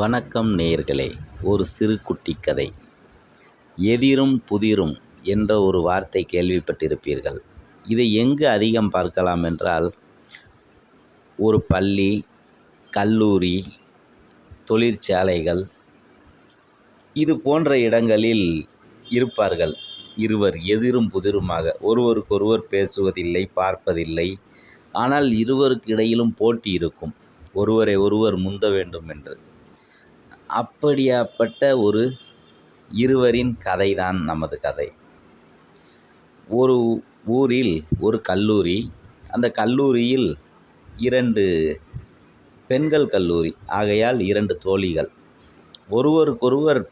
வணக்கம் நேயர்களே ஒரு சிறு குட்டி கதை. எதிரும் புதிரும் என்ற ஒரு வார்த்தை கேள்விப்பட்டிருப்பீர்கள். இதை எங்கு அதிகம் பார்க்கலாம் என்றால் ஒரு பள்ளி கல்லூரி தொழிற்சாலைகள் இது போன்ற இடங்களில் இருப்பார்கள். இருவர் எதிரும் புதிருமாக ஒருவருக்கொருவர் பேசுவதில்லை பார்ப்பதில்லை. ஆனால் இருவருக்கு இடையிலும் போட்டி இருக்கும். ஒருவரை ஒருவர் முந்த வேண்டும் என்று. அப்படியாப்பட்ட ஒரு இருவரின் கதைதான் நமது கதை. ஒரு ஊரில் ஒரு கல்லூரி அந்த கல்லூரியில் இரண்டு பெண்கள் கல்லூரி ஆகையால் இரண்டு தோழிகள். ஒருவருக்கொருவர்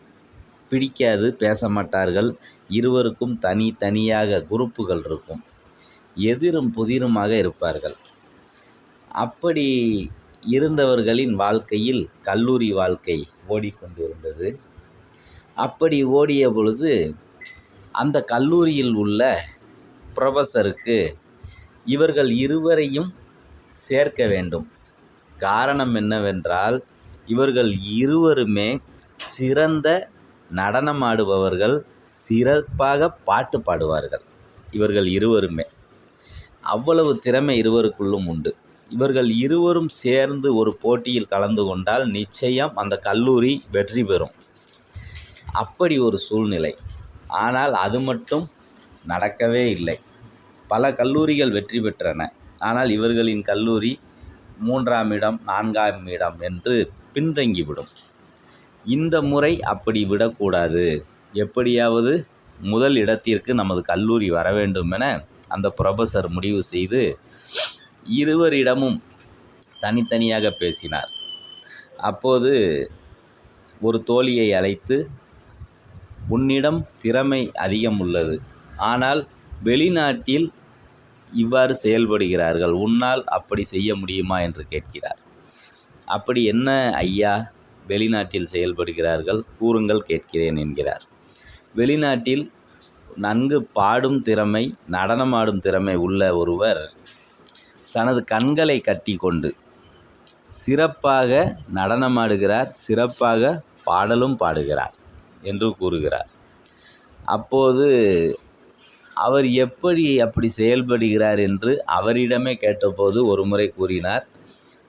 பிடிக்காது பேச மாட்டார்கள் இருவருக்கும் தனி தனியாக குரூப்புகள் இருக்கும். எதிரும் புதிருமாக இருப்பார்கள். அப்படி இருந்தவர்களின் வாழ்க்கையில் கல்லூரி வாழ்க்கை ஓடிக்கொண்டிருந்தது. அப்படி ஓடிய பொழுது அந்த கல்லூரியில் உள்ள ப்ரொஃபஸருக்கு இவர்கள் இருவரையும் சேர்க்க வேண்டும். காரணம் என்னவென்றால் இவர்கள் இருவருமே சிறந்த நடனமாடுபவர்கள் சிறப்பாக பாட்டு பாடுவார்கள். இவர்கள் இருவருமே. அவ்வளவு திறமை இருவருக்குள்ளும் உண்டு. இவர்கள் இருவரும் சேர்ந்து ஒரு போட்டியில் கலந்து கொண்டால் நிச்சயம் அந்த கல்லூரி வெற்றி பெறும். அப்படி ஒரு சூழ்நிலை. ஆனால் அது மட்டும் நடக்கவே இல்லை. பல கல்லூரிகள் வெற்றி பெற்றன. ஆனால் இவர்களின் கல்லூரி மூன்றாம் இடம் நான்காம் இடம் என்று பின்தங்கிவிடும். இந்த முறை அப்படி விடக்கூடாது. எப்படியாவது முதல் இடத்திற்கு நமது கல்லூரி வர வேண்டும் என அந்த ப்ரொஃபஸர் முடிவு செய்து இருவரிடமும் தனித்தனியாக பேசினார். அப்போது ஒரு தோழியை அழைத்து உன்னிடம் திறமை அதிகம் உள்ளது. ஆனால் வெளிநாட்டில் இவ்வாறு செயல்படுகிறார்கள். உன்னால் அப்படி செய்ய முடியுமா? என்று கேட்கிறார். அப்படி என்ன ஐயா? வெளிநாட்டில் செயல்படுகிறார்கள். கூறுங்கள் கேட்கிறேன் என்கிறார். வெளிநாட்டில் நன்கு பாடும் திறமை நடனமாடும் திறமை உள்ள ஒருவர் தனது கண்களை கட்டி கொண்டு சிறப்பாக நடனமாடுகிறார் சிறப்பாக பாடலும் பாடுகிறார் என்று கூறுகிறார். அப்போது அவர் எப்படி அப்படி செயல்படுகிறார் என்று அவரிடமே கேட்டபோது ஒரு முறை கூறினார்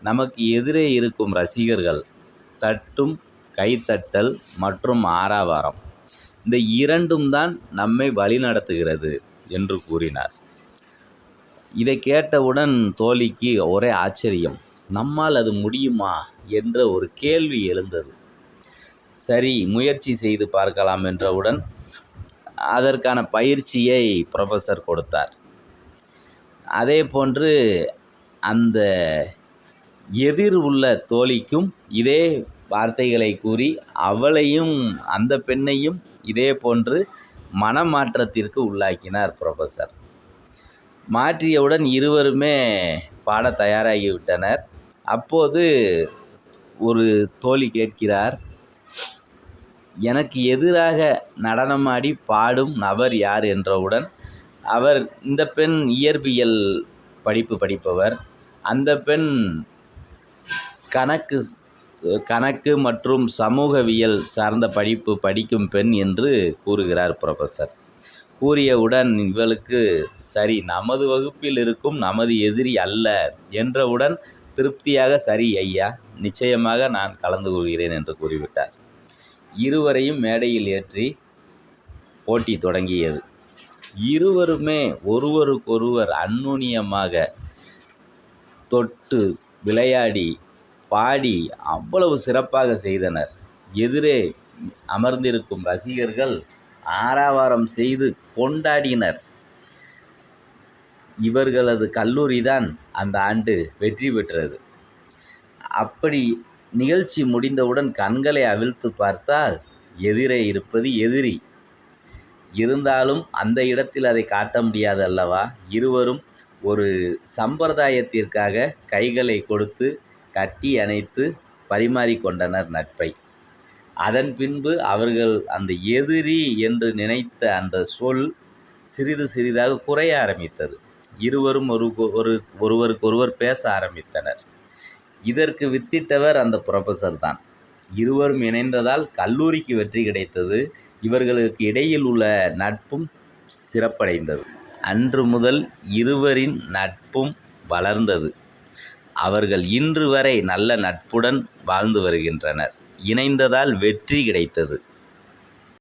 நமக்கு எதிரே இருக்கும் ரசிகர்கள் தட்டும் கைத்தட்டல் மற்றும் ஆறாவாரம் இந்த இரண்டும் தான் நம்மை வழிநடத்துகிறது என்று கூறினார். இதை கேட்டவுடன் தோழிக்கு ஒரே ஆச்சரியம். நம்மால் அது முடியுமா? என்ற ஒரு கேள்வி எழுந்தது. சரி முயற்சி செய்து பார்க்கலாம் என்றவுடன் அதற்கான பயிற்சியை ப்ரொஃபஸர் கொடுத்தார். அதே போன்று அந்த எதிர் உள்ள தோழிக்கும் இதே வார்த்தைகளை கூறி அவளையும் அந்த பெண்ணையும் இதே போன்று மனமாற்றத்திற்கு உள்ளாக்கினார் ப்ரொஃபஸர் மாற்றியவுடன் இருவருமே பாட தயாராகிவிட்டனர். அப்போது ஒரு தோழி கேட்கிறார் எனக்கு எதிராக நடனமாடி பாடும் நபர் யார்? என்றவுடன் அவர் இந்த பெண் இயற்பியல் படிப்பு படிப்பவர். அந்த பெண் கணக்கு கணக்கு மற்றும் சமூகவியல் சார்ந்த படிப்பு படிக்கும் பெண் என்று கூறுகிறார் ப்ரொஃபஸர். கூறியவுடன் இவளுக்கு சரி நமது வகுப்பில் இருக்கும் நமது எதிரி அல்ல என்றவுடன் திருப்தியாக சரி ஐயா நிச்சயமாக நான் கலந்து கொள்கிறேன் என்று கூறிவிட்டார். இருவரையும் மேடையில் ஏற்றி போட்டி தொடங்கியது. இருவருமே ஒருவருக்கொருவர் அந்நுண்ணியமாக தொட்டு விளையாடி பாடி அவ்வளவு சிறப்பாக செய்தனர். எதிரே அமர்ந்திருக்கும் ரசிகர்கள் ஆரவாரம் செய்து கொண்டாடினர். இவர்களது கல்லூரி தான் அந்த ஆண்டு வெற்றி பெற்றது. அப்படி நிகழ்ச்சி முடிந்தவுடன் கண்களை அவிழ்த்து பார்த்தால் எதிரே இருப்பது எதிரி. இருந்தாலும் அந்த இடத்தில் அதை காட்ட முடியாது அல்லவா? இருவரும் ஒரு சம்பிரதாயத்திற்காக கைகளை கொடுத்து கட்டி அணைத்து பரிமாறிக்கொண்டனர் நட்பை. அதன் பின்பு அவர்கள் அந்த எதிரி என்று நினைத்த அந்த சொல் சிறிது சிறிதாக குறைய ஆரம்பித்தது. இருவரும் ஒரு ஒரு ஒருவருக்கொருவர் பேச ஆரம்பித்தனர். இதற்கு வித்திட்டவர் அந்த ப்ரொஃபஸர் தான். இருவரும் இணைந்ததால் கல்லூரிக்கு வெற்றி கிடைத்தது. இவர்களுக்கு இடையில் உள்ள நட்பும் சிறப்படைந்தது. அன்று முதல் இருவரின் நட்பும் வளர்ந்தது. அவர்கள் இன்று வரை நல்ல நட்புடன் வாழ்ந்து வருகின்றனர். இணைந்ததால் வெற்றி கிடைத்தது.